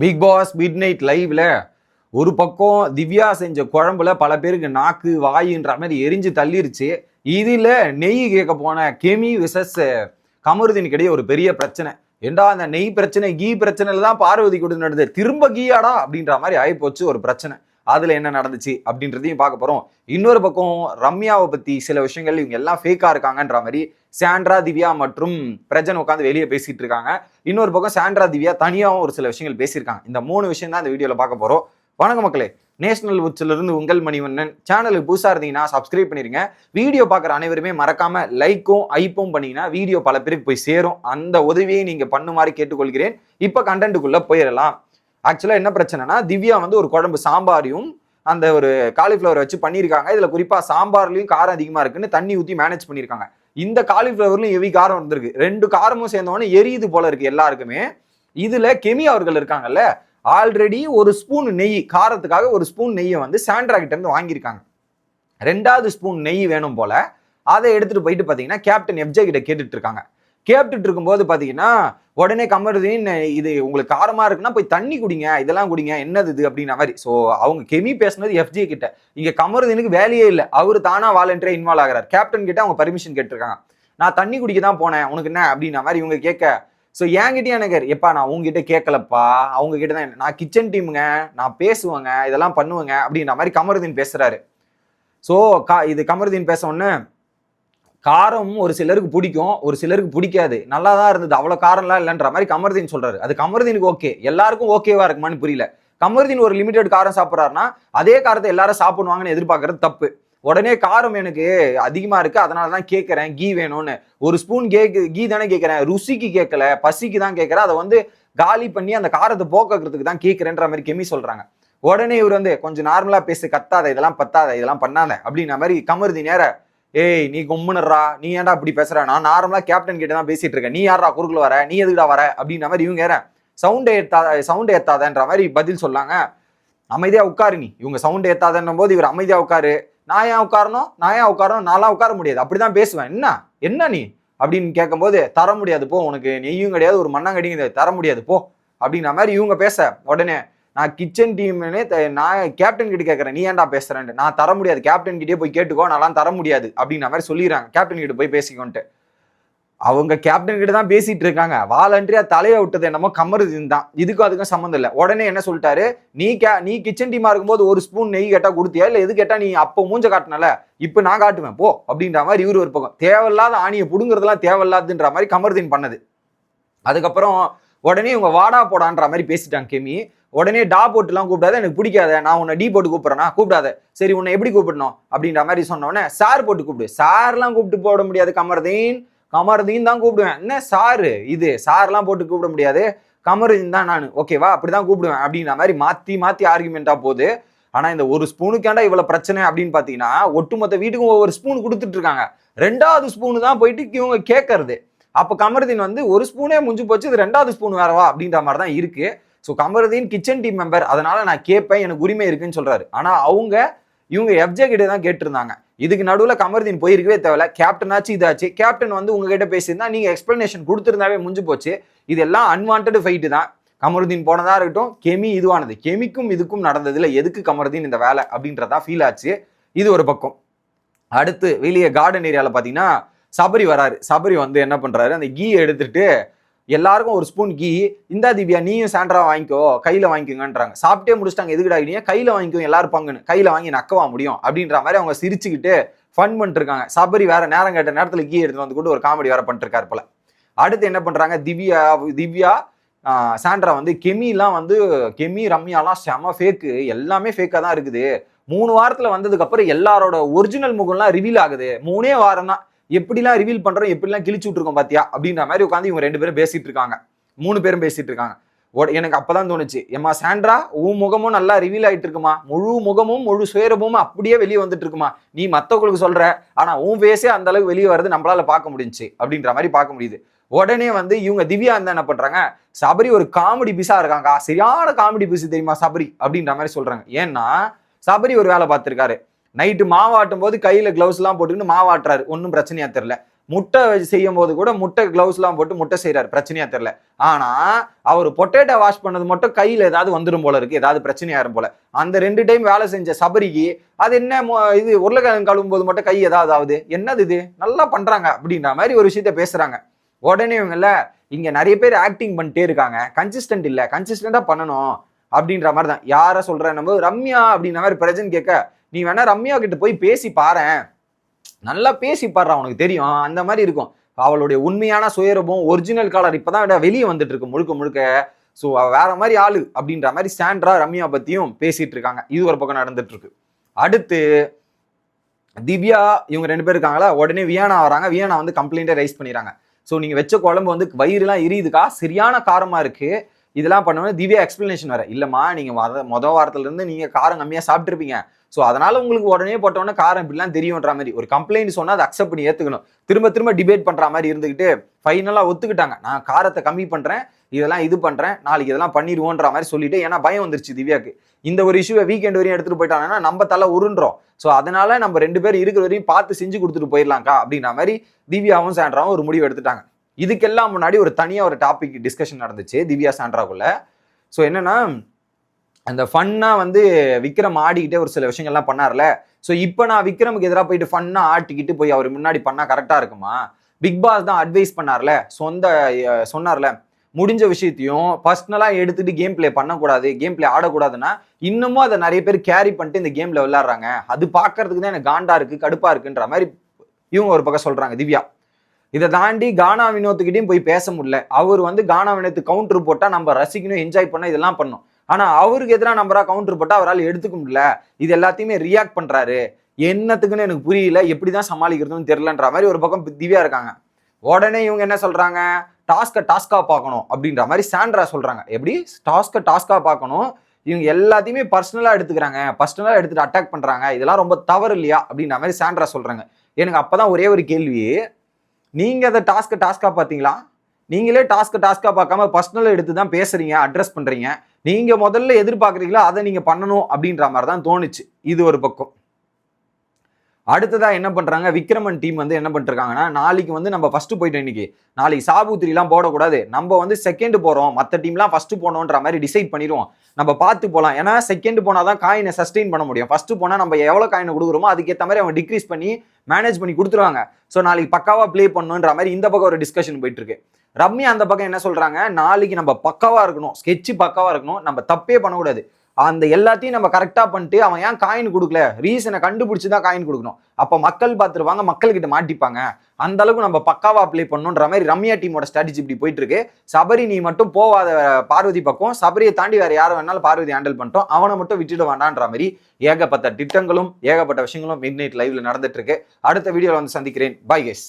Big pass mid night லைவ்ல ஒரு பக்கம் திவ்யா செஞ்ச குழம்புல பல பேருக்கு நாக்கு வாயின்ற மாதிரி எரிஞ்சு தள்ளிருச்சு. இதில் நெய் கேட்க போன கெமி விசஸ் கமருதின் இடையே ஒரு பெரிய பிரச்சனை. ஏண்டா அந்த நெய் பிரச்சனை கீ பிரச்சனையில தான் பார்வதி கொடுத்து நடந்தது. திரும்ப கீயாடா அப்படின்ற மாதிரி ஆகிப்போச்சு ஒரு பிரச்சனை. அதில் என்ன நடந்துச்சு அப்படின்றதையும் பார்க்க போகிறோம் இன்னொரு பக்கம் ரம்யாவை பற்றி சில விஷயங்கள் இவங்க எல்லாம் ஃபேக்காக இருக்காங்கன்ற மாதிரி சாண்ட்ரா திவ்யா மற்றும் பிரஜன் உட்காந்து வெளியே பேசிகிட்டு இருக்காங்க. இன்னொரு பக்கம் சாண்ட்ரா திவ்யா தனியாகவும் ஒரு சில விஷயங்கள் பேசியிருக்காங்க. இந்த மூணு விஷயம் தான் இந்த வீடியோவில் பார்க்க போகிறோம் வணக்கம் மக்களே. நேஷனல் உச்சிலிருந்து உங்கள் மணிவண்ணன் சேனலுக்கு புதுசாக இருந்தீங்கன்னா சப்ஸ்கிரைப் பண்ணிருங்க. வீடியோ பார்க்குற அனைவருமே மறக்காம லைக்கும் ஐப்பும் பண்ணீங்கன்னா வீடியோ பல பேருக்கு போய் சேரும். அந்த உதவியை நீங்கள் பண்ணுமாறு கேட்டுக்கொள்கிறேன். இப்போ கண்டென்ட்டுக்குள்ளே போயிடலாம். ஆக்சுவலாக என்ன பிரச்சனைனா திவ்யா வந்து ஒரு குழம்பு சாம்பாரையும் அந்த ஒரு காலிஃப்ளவர் வச்சு பண்ணியிருக்காங்க. இதில் குறிப்பாக சாம்பார்லேயும் காரம் அதிகமாக இருக்குன்னு தண்ணி ஊற்றி மேனேஜ் பண்ணியிருக்காங்க. இந்த காலிஃப்ளவர்லையும் எவி காரம் வந்திருக்கு ரெண்டு காரமும் சேர்ந்தவொடனே எரியுது போல இருக்கு எல்லாருக்குமே. இதுல கெமி அவர்கள் இருக்காங்கல்ல ஆல்ரெடி ஒரு ஸ்பூன் நெய் காரத்துக்காக ஒரு ஸ்பூன் நெய்யை வந்து சாண்ட்ரா கிட்ட இருந்து வாங்கியிருக்காங்க. ரெண்டாவது ஸ்பூன் நெய் வேணும் போல அதை எடுத்துட்டு போயிட்டு பாத்தீங்கன்னா கேப்டன் எஃப்ஜே கிட்ட கேட்டுட்டு இருக்காங்க. கேப்டுட்டு இருக்கும்போது பார்த்தீங்கன்னா உடனே கமருதீன் இது உங்களுக்கு காரமாக இருக்குன்னா போய் தண்ணி குடிங்க இதெல்லாம் குடிங்க என்னது இது அப்படின்ற மாதிரி. ஸோ அவங்க கெமி பேசுனது எஃப்ஜி கிட்ட. இங்கே கமருதீனுக்கு வேலையே இல்லை. அவர் தானாக வாலண்டியரா இன்வால்வ் ஆகிறார். கேப்டன் கிட்ட அவங்க பர்மிஷன் கேட்டிருக்காங்க. நான் தண்ணி குடிக்க தான் போனேன். உனக்கு என்ன அப்படின்ற மாதிரி இவங்க கேட்க. ஸோ என்கிட்டயும் எனக்கு எப்பா நான் உங்ககிட்ட கேட்கலப்பா. அவங்க கிட்ட தான் நான் கிச்சன் டீமுங்க நான் பேசுவேங்க. இதெல்லாம் பண்ணுவேங்க அப்படின்ற மாதிரி கமருதீன் பேசுறாரு. ஸோ கா இது கமருதீன் பேச உடனே காரம் ஒரு சிலருக்கு பிடிக்கும் ஒரு சிலருக்கு பிடிக்காது. நல்லா தான் இருந்தது. அவ்வளோ காரம்லாம் இல்லைன்ற மாதிரி கமருதீன் சொல்றாரு. அது கமருதீனுக்கு ஓகே. எல்லாருக்கும் ஓகேவா இருக்குமான்னு புரியல. கமருதீன் ஒரு லிமிடெட் காரம் சாப்பிட்றாருன்னா அதே காரத்தை எல்லாரும் சாப்பிடுவாங்கன்னு எதிர்பார்க்கறது தப்பு. உடனே காரம் எனக்கு அதிகமாக இருக்குது அதனால தான் கேட்குறேன் கீ வேணும்னு. ஒரு ஸ்பூன் கேக்கு கீ தானே கேட்குறேன் ருசிக்கு கேட்கல பசிக்கு தான் கேட்குறேன் அதை வந்து காலி பண்ணி அந்த காரத்தை போக்குறதுக்கு தான் கேட்குறேன்ற மாதிரி கெமி சொல்கிறாங்க உடனே இவர் வந்து கொஞ்சம் நார்மலாக பேசு. கத்தாத. இதெல்லாம் பத்தாத. இதெல்லாம் பண்ணாத. அப்படின்ற மாதிரி கமருதி நேர ஏய் நீ கும்முனுறா நீ ஏன்டா இப்படி பேசுற? நான் நார்மலா கேப்டன் கிட்ட தான் பேசிட்டு இருக்கேன். நீ யாரா குறுக்குள்ள வர? நீ எதுக்குடா வர? அப்படின்ற மாதிரி இவங்க ஏற. சவுண்ட் ஏத்தாத சவுண்ட் ஏத்தாதன்ற மாதிரி பதில் சொல்லாங்க. அமைதியா உட்காரு நீ. இவங்க சவுண்ட் ஏத்தாதன்னும் போது இவர் அமைதியா உட்காரு. நான் ஏன் உட்காரணும்? நான் ஏன் உட்காரணும்? நான்லாம் உட்கார முடியாது. அப்படிதான் பேசுவேன். என்ன? என்ன நீ? அப்படின்னு கேட்கும்போது தர முடியாது போ. உனக்கு நெய்யும் கிடையாது. ஒரு மண்ணம் கிடையாது. தர முடியாது போ. அப்படின்ற மாதிரி இவங்க பேச உடனே நான் கிச்சன் டீம்னே நான் கேப்டன் கிட்ட கேட்குறேன் நீ ஏன்டா பேசுறேன்ட்டு. நான் தர முடியாது. கேப்டன் கிட்டே போய் கேட்டுக்கோ. நான்லாம் தர முடியாது. அப்படின்ற மாதிரி சொல்லிடுறாங்க. கேப்டன் கிட்ட போய் பேசிக்கோன்ட்டு. அவங்க கேப்டன் கிட்ட தான் பேசிட்டு இருக்காங்க. வாலண்டரியா தலையை விட்டது என்னமோ கமருதீன் தான் இதுக்கும் அதுக்கும் சம்மந்தம் இல்லை. உடனே என்ன சொல்லிட்டாரு? நீ கே நீ கிச்சன் டீமா இருக்கும்போது ஒரு ஸ்பூன் நெய் கேட்டா கொடுத்தியா? இல்லை எது கேட்டா நீ அப்போ மூஞ்ச காட்டினல? இப்போ நான் காட்டுவேன். போ. அப்படின்ற மாதிரி இவரு ஒரு பக்கம். தேவையில்லாத ஆணியை பிடுங்குறதுலாம் தேவையில்லாதுன்ற மாதிரி கமருதீன் பண்ணது. அதுக்கப்புறம் உடனே இவங்க வாடா போடான்ற மாதிரி பேசிட்டாங்க கெமி. உடனே டா போட்டுலாம் கூப்பிடாத எனக்கு பிடிக்காத. நான் உன்னை டி போட்டு கூப்பிட்றேன்னா கூப்பிடாத. சரி உன்னை எப்படி கூப்பிடணும்? அப்படின்ற மாதிரி சொன்னோடனே சார் போட்டு கூப்பிடு. சார்லாம் கூப்பிட்டு போட முடியாது கமர்தீன். கமர்தீன் தான் கூப்பிடுவேன். என்ன சாரு இது? சார்லாம் போட்டு கூப்பிட முடியாது. கமருதீன் தான் நான். ஓகேவா அப்படிதான் கூப்பிடுவேன். அப்படின்ற மாதிரி மாத்தி மாத்தி ஆர்குமெண்டா போகுது. ஆனா இந்த ஒரு ஸ்பூனுக்காண்டா இவ்வளவு பிரச்சனை அப்படின்னு பாத்தீங்கன்னா ஒட்டுமொத்த வீட்டுக்கும் ஒவ்வொரு ஸ்பூன் கொடுத்துட்டு இருக்காங்க. ரெண்டாவது ஸ்பூனு தான் போயிட்டு இவங்க கேட்கறது அப்ப கமருதீன் வந்து ஒரு ஸ்பூனே முடிஞ்சு போச்சு இது ரெண்டாவது ஸ்பூன் வேறவா அப்படின்ற மாதிரி தான் இருக்கு. So Kamaruddin kitchen team member அதனால நான் கேட்பேன் எனக்கு உரிமை இருக்குன்னு சொல்றாரு. ஆனா அவங்க இவங்க எஃப்ஜே கிட்ட தான் கேட்டிருந்தாங்க. இதுக்கு நடுவில் கமர்தீன் போயிருக்கவே தேவையில்ல. கேப்டன் ஆச்சு இதாச்சு. கேப்டன் வந்து உங்ககிட்ட பேசியிருந்தா நீங்க எக்ஸ்பிளனேஷன் கொடுத்துருந்தாவே முடிஞ்சு போச்சு. இதெல்லாம் அன்வான்ட் ஃபைட்டு தான். கமருதீன் போனதா இருக்கட்டும் கெமி இதுவானது. கெமிக்கும் இதுக்கும் நடந்ததுல எதுக்கு கமருதீன் இந்த வேலை அப்படின்றதா ஃபீல் ஆச்சு. இது ஒரு பக்கம். அடுத்து வெளியே கார்டன் ஏரியாவில் பார்த்தீங்கன்னா சபரி வராரு. சபரி வந்து என்ன பண்றாரு? அந்த கீ எடுத்துட்டு எல்லாருக்கும் ஒரு ஸ்பூன் கீ. இந்தா திவ்யா நீயும் சாண்ட்ரா வாங்கிக்கோ கையில வாங்கிக்கோங்கன்றாங்க. சாப்பிட்டே முடிச்சிட்டாங்க. எதுக்குடா நீங்க கையில வாங்கிக்கோ எல்லாரும் பங்குன்னு. கையில வாங்கி நக்கவா முடியும்? அப்படின்ற மாதிரி அவங்க சிரிச்சுக்கிட்டு ஃபன் பண்ணிட்டு இருக்காங்க சபரி வேற நேரம் கேட்ட நேரத்துல கீ எடுத்துட்டு வந்து கூட ஒரு காமெடி வேற பண்ணிருக்காரு போல. அடுத்து என்ன பண்றாங்க? திவ்யா திவ்யா சாண்ட்ரா வந்து கெமிலாம் வந்து கெமி ரம்யாலாம் செம ஃபேக்கு எல்லாமே ஃபேக்காக தான் இருக்குது. மூணு வாரத்துல வந்ததுக்கு அப்புறம் எல்லாரோட ஒரிஜினல் முகம்லாம் ரிவீல் ஆகுது. மூணே வாரம் தான் எப்படிலாம் ரிவீல் பண்றோம் எப்படிலாம் கிழிச்சு விட்டுருக்கோம் பாத்தியா? அப்படின்ற மாதிரி உட்காந்து இவங்க ரெண்டு பேரும் பேசிட்டு இருக்காங்க. மூணு பேரும் பேசிட்டு இருக்காங்க. எனக்கு அப்பதான் தோணுச்சு ஏம்மா சாண்ட்ரா உன் முகமும் நல்லா ரிவீல் ஆயிட்டு இருக்குமா? முழு முகமும் முழு சுயரமும் அப்படியே வெளியே வந்துட்டு இருக்குமா? நீ மத்தவங்களுக்கு சொல்ற ஆனா உன் பேசே அந்த அளவுக்கு வெளியே வர்றது நம்மளால பார்க்க முடிஞ்சுச்சு அப்படின்ற மாதிரி பார்க்க முடியுது. உடனே வந்து இவங்க திவ்யா இருந்தா என்ன பண்றாங்க சபரி ஒரு காமெடி பீஸா இருக்காங்க சரியான காமெடி பீஸ் தெரியுமா சபரி? அப்படின்ற மாதிரி சொல்றாங்க. ஏன்னா சபரி ஒரு வேலை பார்த்திருக்காரு. நைட்டு மாவாட்டும் போது கையில் க்ளவுஸ்லாம் போட்டுக்கிட்டு மாவாட்டுறாரு ஒன்றும் பிரச்சனையா தெரில முட்டை செய்யும் போது கூட முட்டை கிளவுஸ்லாம் போட்டு முட்டை செய்கிறார் பிரச்சனையா தெரில ஆனால் அவர் பொட்டேட்டோ வாஷ் பண்ணது மட்டும் கையில் ஏதாவது வந்துடும் போல இருக்கு. ஏதாவது பிரச்சனையாயிரும் போல. அந்த ரெண்டு டைம் வேலை செஞ்ச சபரிக்கு அது என்ன மொ- இது உருளைக்கிழங்கு கழுவும் போது மட்டும் கை ஏதாவது ஆகுது? என்னது இது? நல்லா பண்ணுறாங்க அப்படின்ற மாதிரி ஒரு விஷயத்த பேசுகிறாங்க உடனே இவங்கள இங்கே நிறைய பேர் ஆக்டிங் பண்ணிட்டே இருக்காங்க. கன்சிஸ்டன்ட் இல்லை. கன்சிஸ்டண்ட்டாக பண்ணணும் அப்படின்ற மாதிரி தான் யாரை சொல்கிறேன் நம்ம? ரம்யா அப்படின்ற மாதிரி பிரஜன் கேட்க நீ வேணா ரம்யா கிட்ட போய் பேசி பாரு நல்லா பேசி பாடுறா உனக்கு தெரியும். அந்த மாதிரி இருக்கும். அவளுடைய உண்மையான சுயரூபம் ஒரிஜினல் கலர் இப்பதான் வெளியே வந்துட்டு இருக்கு முழுக்க முழுக்க. ஸோ வேற மாதிரி ஆளு அப்படின்ற மாதிரி சாண்ட்ரா ரம்யா பத்தியும் பேசிட்டு இருக்காங்க. இது ஒரு பக்கம் நடந்துட்டு இருக்கு. அடுத்து திவ்யா இவங்க ரெண்டு பேர் இருக்காங்களா? உடனே வியானா வராங்க. வியானா வந்து கம்ப்ளைண்ட்டை ரைஸ் பண்ணிடுறாங்க. ஸோ நீங்கள் வச்ச குழம்பு வந்து வயிறுலாம் எரியுதுக்கா? சரியான காரமாக இருக்குது இதெல்லாம் பண்ணணும் திவ்யா எக்ஸ்பிளனேஷன் வர இல்லைம்மா நீங்கள் வர மொத வாரத்துலேருந்து நீங்கள் காரம் கம்மியாக சாப்பிட்ருப்பீங்க ஸோ அதனால உங்களுக்கு உடனே போட்டோன்னே காரம் இப்படிலாம் தெரியுன்ற மாதிரி ஒரு கம்ப்ளைண்ட் சொன்னால் அதை அக்செப்ட் பண்ணி ஏற்றுக்கணும் திரும்ப திரும்ப டிபேட் பண்ணுற மாதிரி இருந்துக்கிட்டு ஃபைனலாக ஒத்துக்கிட்டாங்க. நான் காரத்தை கம்மி பண்ணுறேன் இதெல்லாம் இது பண்ணுறேன் நாளைக்கு இதெல்லாம் பண்ணிடுவோன்ற மாதிரி சொல்லிட்டு ஏன்னா பயம் வந்துருச்சு திவ்யாக்கு. இந்த ஒரு இஷ்யூவை வீக்கெண்ட் வரையும் எடுத்துகிட்டு போயிட்டாங்கன்னா நம்ம தலை உருன்றோம் ஸோ அதனால நம்ம ரெண்டு பேர் இருக்கிற வரையும் பார்த்து செஞ்சு கொடுத்துட்டு போயிடலாம்க்கா அப்படின்ற மாதிரி திவ்யாவும் சாண்ட்ராவும் ஒரு முடிவு எடுத்துட்டாங்க. இதுக்கெல்லாம் முன்னாடி ஒரு தனியாக ஒரு டாபிக் டிஸ்கஷன் நடந்துச்சு திவ்யா சாண்ட்ராக்குள்ள. ஸோ என்னன்னா அந்த ஃபன்னாக வந்து விக்ரம் ஆடிக்கிட்டே ஒரு சில விஷயங்கள்லாம் பண்ணார்ல. ஸோ இப்போ நான் விக்ரமுக்கு எதிராக போயிட்டு ஃபன்னாக ஆட்டிக்கிட்டு போய் அவர் முன்னாடி பண்ணால் கரெக்டாக இருக்குமா? பிக் பாஸ் தான் அட்வைஸ் பண்ணார்ல. சொந்த சொன்னார்ல. முடிஞ்ச விஷயத்தையும் பர்சனலாக எடுத்துட்டு கேம் ப்ளே பண்ணக்கூடாது கேம் பிளே ஆடக்கூடாதுன்னா இன்னமும் அதை நிறைய பேர் கேரி பண்ணிட்டு இந்த கேமில் விளாட்றாங்க அது பார்க்கறதுக்கு தான் எனக்கு காண்டா இருக்குது கடுப்பாக இருக்குன்ற மாதிரி இவங்க ஒரு பக்கம் சொல்கிறாங்க திவ்யா. இதை தாண்டி கானா வினோத்துக்கிட்டையும் போய் பேச முடியல. அவர் வந்து கானா வினோத்து கவுண்டர் போட்டால் நம்ம ரசிக்கணும் என்ஜாய் பண்ண இதெல்லாம் பண்ணோம் ஆனால் அவருக்கு எதிராக நம்பரா கவுண்டர் போட்டால் அவரால் எடுத்துக்க முடியல. இது எல்லாத்தையுமே ரியாக்ட் பண்ணுறாரு என்னத்துக்குன்னு எனக்கு புரியல. எப்படி தான் சமாளிக்கிறதுன்னு தெரிலன்ற மாதிரி ஒரு பக்கம் திவ்யா இருக்காங்க. உடனே இவங்க என்ன சொல்கிறாங்க டாஸ்கை டாஸ்க்காக பார்க்கணும் அப்படின்ற மாதிரி சாண்ட்ரா சொல்கிறாங்க எப்படி? டாஸ்கை டாஸ்க்காக பார்க்கணும். இவங்க எல்லாத்தையுமே பர்சனலாக எடுத்துக்கிறாங்க. பர்சனலாக எடுத்துகிட்டு அட்டாக் பண்ணுறாங்க இதெல்லாம் ரொம்ப தவறு இல்லையா? அப்படின்ற மாதிரி சாண்ட்ரா சொல்கிறாங்க எனக்கு அப்போ தான் ஒரே ஒரு கேள்வி. நீங்கள் அதை டாஸ்க்கை டாஸ்க்காக பார்த்தீங்களா? நீங்களே டாஸ்க்கை டாஸ்க்காக பார்க்காம பர்சனலாக எடுத்து தான் பேசுகிறீங்க அட்ரஸ் பண்ணுறீங்க நீங்கள் முதல்ல எதிர்பார்க்குறீங்களோ அதை நீங்கள் பண்ணணும் அப்படின்ற மாதிரி தான் தோணுச்சு. இது ஒரு பக்கம். அடுத்ததாக என்ன பண்ணுறாங்க விக்ரமன் டீம் வந்து என்ன பண்ணிருக்காங்கன்னா நாளைக்கு வந்து நம்ம ஃபர்ஸ்ட் போயிட்டோம் இன்னைக்கு நாளைக்கு சாபுத்திரிலாம் போடக்கூடாது. நம்ம வந்து செகண்ட் போகிறோம் மற்ற டீம்லாம் ஃபஸ்ட்டு போனோன்ற மாதிரி டிசைட் பண்ணிடுவோம். நம்ம பார்த்து போகலாம் ஏன்னா செகண்ட் போனால் தான் காயினை சஸ்டெயின் பண்ண முடியும். ஃபஸ்ட்டு போனால் நம்ம எவ்வளோ காயினை கொடுக்குறோமோ அதுக்கேற்ற மாதிரி அவங்க டிக்ரீஸ் பண்ணி மேனேஜ் பண்ணி கொடுத்துருவாங்க. ஸோ நாளைக்கு பக்காவாக ப்ளே பண்ணணுன்ற மாதிரி இந்த பக்கம் ஒரு டிஸ்கஷன் போயிட்டு இருக்கு ரம்யா அந்த பக்கம் என்ன சொல்கிறாங்க நாளைக்கு நம்ம பக்காவாக இருக்கணும். ஸ்கெட்ச் பக்காவாக இருக்கணும். நம்ம தப்பே பண்ணக்கூடாது. அந்த எல்லாத்தையும் நம்ம கரெக்டாக பண்ணிட்டு அவன் ஏன் காயின் கொடுக்கல? ரீசனை கண்டுபிடிச்சி தான் காயின் கொடுக்கணும். அப்போ மக்கள் பார்த்துருவாங்க மக்கள்கிட்ட மாட்டிப்பாங்க. அந்த அளவுக்கு நம்ம பக்காவா அப்ளை பண்ணுன்ற மாதிரி ரம்யா டீமோட ஸ்ட்ராட்டஜி இப்படி போயிட்டு இருக்கு சபரி நீ மட்டும் போவாத பார்வதி பக்கம். சபரியை தாண்டி வேற யாரை வேணாலும் பார்வதி ஹேண்டில் பண்ணிட்டோம். அவனை மட்டும் விட்டுட வேண்டான்ற மாதிரி ஏகப்பட்ட திட்டங்களும் ஏகப்பட்ட விஷயங்களும் மிட் நைட் லைவ்ல நடந்துட்டு இருக்கு அடுத்த வீடியோவில் வந்து சந்திக்கிறேன். By case